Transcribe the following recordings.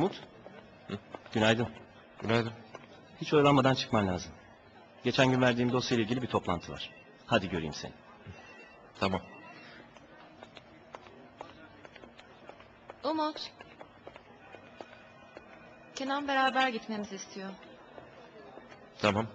Umut. Günaydın. Günaydın. Hiç oyalanmadan çıkman lazım. Geçen gün verdiğim dosyayla ilgili bir toplantı var. Hadi göreyim seni. Tamam. Umut. Kenan beraber gitmemizi istiyor. Tamam.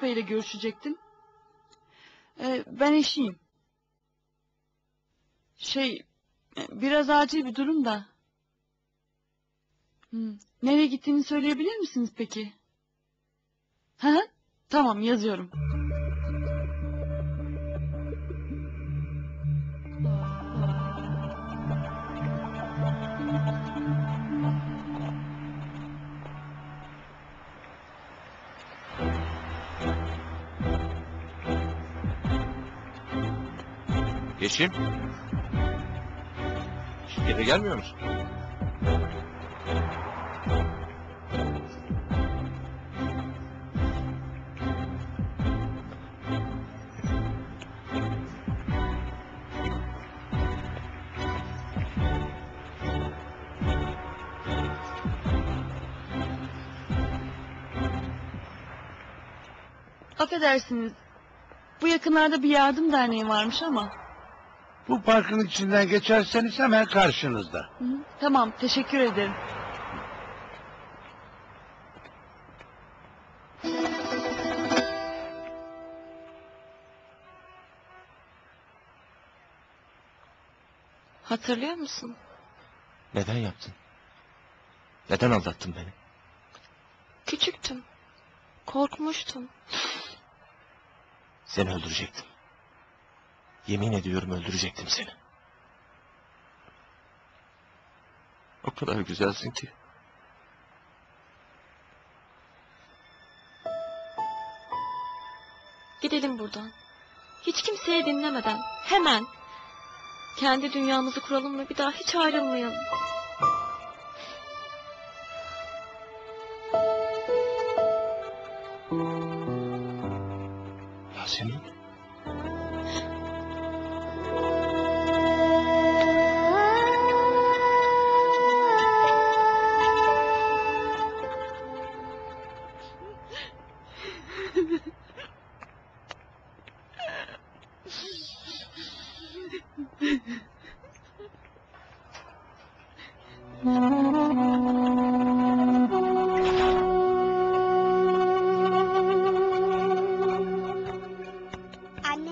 Umut Bey'le görüşecektim. Ee, ben eşiyim. Şey, e, biraz acil bir durum da. Hmm, Nereye gittiğini söyleyebilir misiniz peki? Hı hı, tamam yazıyorum. Yeşim. Şirkete gelmiyor musun? Affedersiniz. Bu yakınlarda bir yardım derneği varmış ama. Bu parkın içinden geçerseniz hemen karşınızda. Hı tamam, teşekkür ederim. Hatırlıyor musun? Neden yaptın? Neden aldattın beni? Küçüktüm. Korkmuştum. Seni öldürecektim. Yemin ediyorum öldürecektim seni. O kadar güzelsin ki. Gidelim buradan. Hiç kimseye dinlemeden. Hemen. Kendi dünyamızı kuralım ve bir daha hiç ayrılmayalım. Yasemin. Anne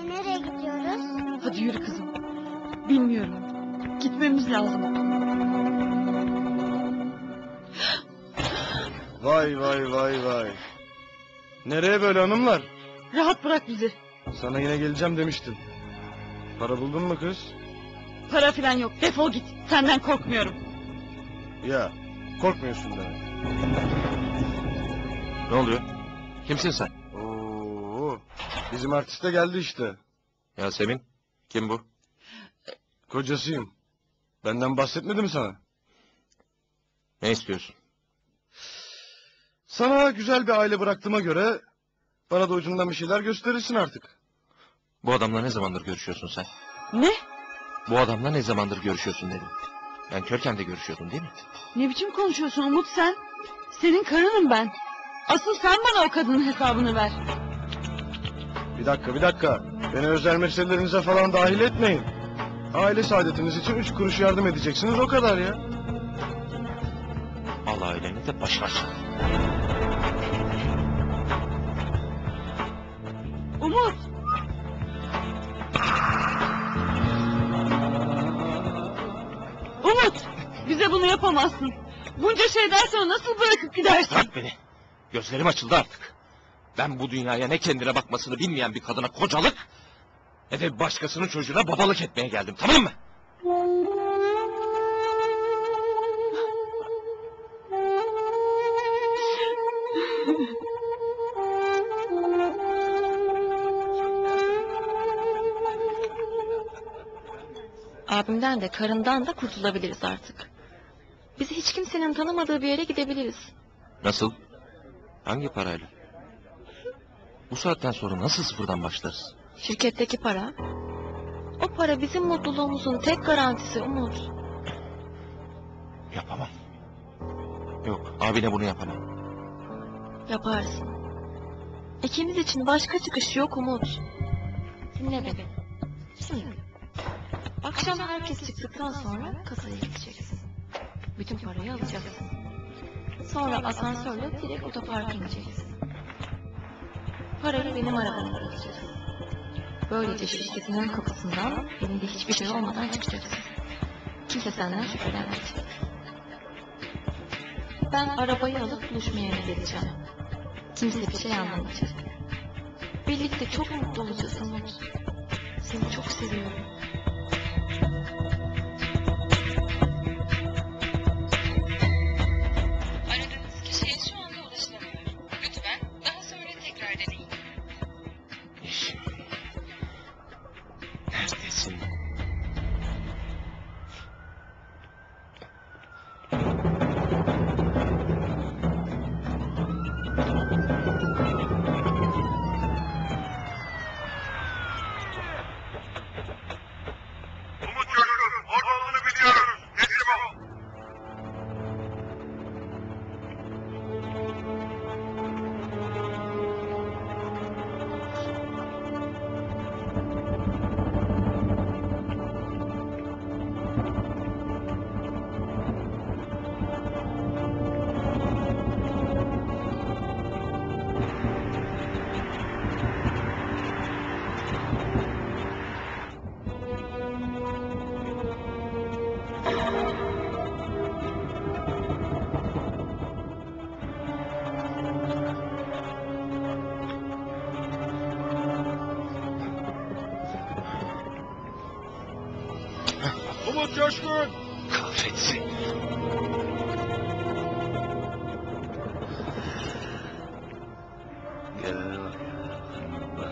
nereye gidiyoruz? Hadi yürü kızım. Bilmiyorum. Gitmemiz lazım. Vay vay vay vay. Nereye böyle hanımlar? Rahat bırak bizi. Sana yine geleceğim demiştin. Para buldun mu kız? Para falan yok. Defol git. Senden korkmuyorum. Ya korkmuyorsun demek. Ne oluyor? Kimsin sen? Oo, bizim artist de geldi işte. Yasemin. Kim bu? Kocasıyım. Benden bahsetmedi mi sana? Ne istiyorsun? Sana güzel bir aile bıraktığıma göre bana da ucundan bir şeyler gösterirsin artık. Bu adamla ne zamandır görüşüyorsun sen? Ne? Bu adamla ne zamandır görüşüyorsun dedim. Ben körken de görüşüyordun değil mi? Ne biçim konuşuyorsun Umut sen? Senin karınım ben. Asıl sen bana o kadının hesabını ver. Bir dakika bir dakika. Beni özel meselelerinize falan dahil etmeyin. Aile saadetiniz için üç kuruş yardım edeceksiniz o kadar ya. Al aileni de çal. Umut! Umut! Bunu yapamazsın. Bunca şeyden sonra nasıl bırakıp gidersin? Bırak beni. Gözlerim açıldı artık. Ben bu dünyaya ne kendine bakmasını bilmeyen bir kadına kocalık... ...ne de başkasının çocuğuna babalık etmeye geldim tamam mı? Abimden de karından da kurtulabiliriz artık. Bizi hiç kimsenin tanımadığı bir yere gidebiliriz. Nasıl? Hangi parayla? Bu saatten sonra nasıl sıfırdan başlarız? Şirketteki para. O para bizim mutluluğumuzun tek garantisi Umut. Yapamam. Yok abine bunu yapamam. Yaparsın. İkimiz için başka çıkış yok Umut. Dinle beni. Şimdi. Akşam herkes çıktıktan sonra kasaya gideceksin. Bütün parayı alacaksın. Sonra asansörle direkt otoparka ineceksin. Parayı benim arabama bırakacaksın. Böylece şirketin ön kapısından elinde hiçbir şey olmadan çıkacaksın. Kimse senden şüphelenmeyecek. Ben arabayı alıp buluşmaya gideceğim. Kimse bir şey anlamayacak. Birlikte çok mutlu olacağız Umut. Seni çok seviyorum. Umut Coşkun! Kahretsin. Gelene bak ya.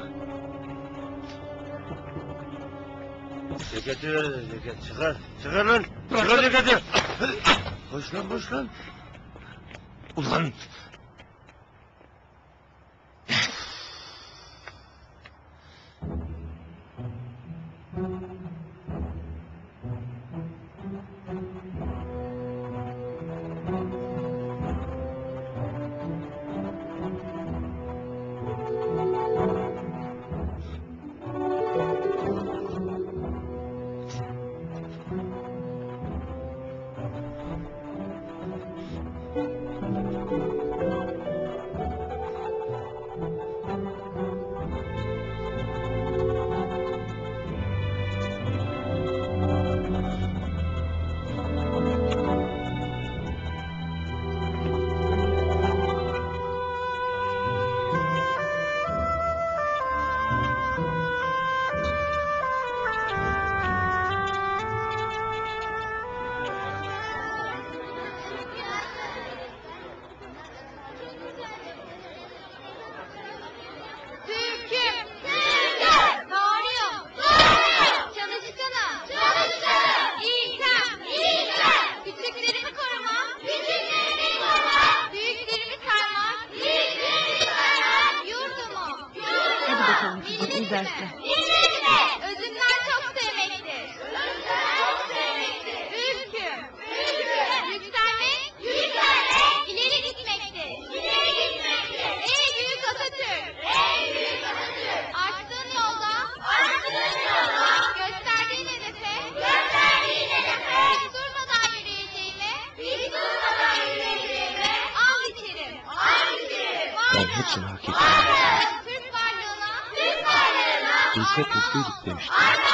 Ceketi ver ceket çıkar. Çıkar lan. Çıkar ceketi. Koş lan koş lan. Ulan Özümden çok sevmektir. Özümden çok sevmektir. Ülküm. Ülküm. Yükselmek. Yükselmek. İleri gitmektir. İleri gitmektir. Ey büyük Atatürk. Ey büyük Atatürk. Açtığın yolda. Açtığın yolda. Gösterdiğin hedefe. Gösterdiğin hedefe. Hiç durmadan yürüyeceğime. Hiç durmadan yürüyeceğime. Al içerim. Al içerim. ben hepsini hak ettim. Türk